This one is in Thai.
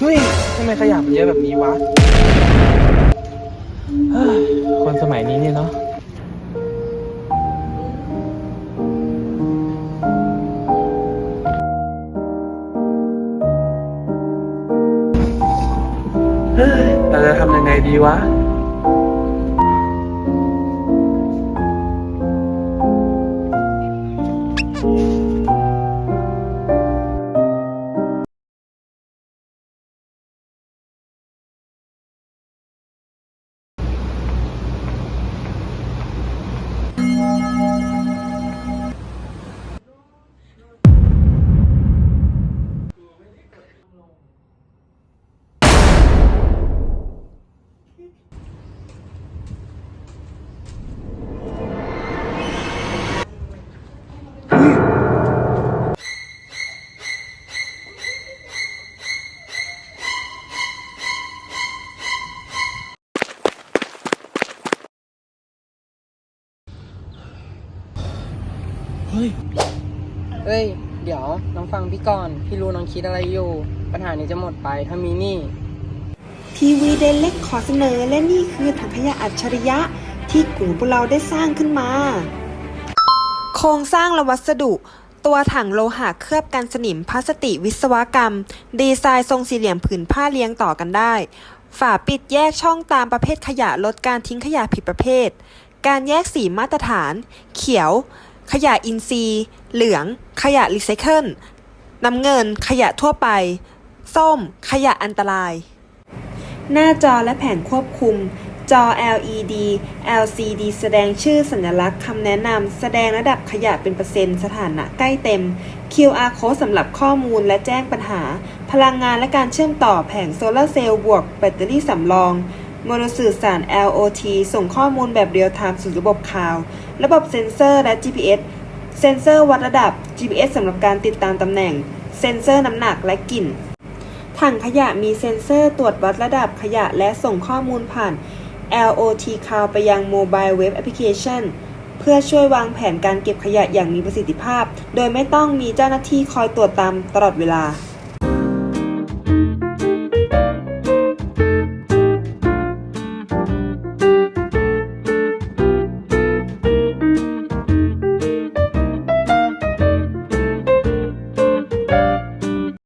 เฮ้ยทำไมขยะมันเยอะแบบนี้วะเฮ้ยคนสมัยนี้เนี่ยเนาะเฮ้ยเราจะทำยังไงดีวะ Música เฮ้ยเอ้ย เดี๋ยวน้องฟังพี่ก่อน พี่รู้น้องคิดอะไรอยู่ ปัญหานี้จะหมดไปถ้ามีนี่ ทีวีเดนเล็กขอเสนอและนี่คือถังขยะอัจฉริยะที่กลุ่มพวกเราได้สร้างขึ้นมา โครงสร้างและวัสดุ ตัวถังโลหะเคลือบกันสนิมพลาสติกวิศวกรรม ดีไซน์ทรงสี่เหลี่ยมผืนผ้าเรียงต่อกันได้ ฝาปิดแยกช่องตามประเภทขยะลดการทิ้งขยะผิดประเภท การแยกสีมาตรฐาน เขียว ขยะอินทรีย์ เหลือง ขยะรีไซเคิลน้ำเงิน ขยะทั่วไป ส้ม ขยะอันตราย หน้าจอและแผนควบคุม จอ LED LCD แสดงชื่อสัญลักษณ์คำแนะนำ แสดงระดับขยะเป็นเปอร์เซ็นต์ สถานะใกล้เต็ม QR code สำหรับข้อมูลและแจ้งปัญหา พลังงานและการเชื่อมต่อแผงโซลาร์เซลล์บวกแบตเตอรี่สำรองโมโนสื่อสาร LOT ส่งข้อมูลแบบเรียลไทม์สู่ระบบคลาวด์ ระบบเซ็นเซอร์และ GPS เซ็นเซอร์วัดระดับ GPS สำหรับการติดตามตำแหน่ง เซ็นเซอร์น้ำหนักและกลิ่น ถังขยะมีเซ็นเซอร์ตรวจวัดระดับขยะและส่งข้อมูลผ่าน LOT Cloud ไปยัง Mobile Web Application เพื่อช่วยวางแผนการเก็บขยะอย่างมีประสิทธิภาพ โดยไม่ต้องมีเจ้าหน้าที่คอยตรวจตามตลอดเวลา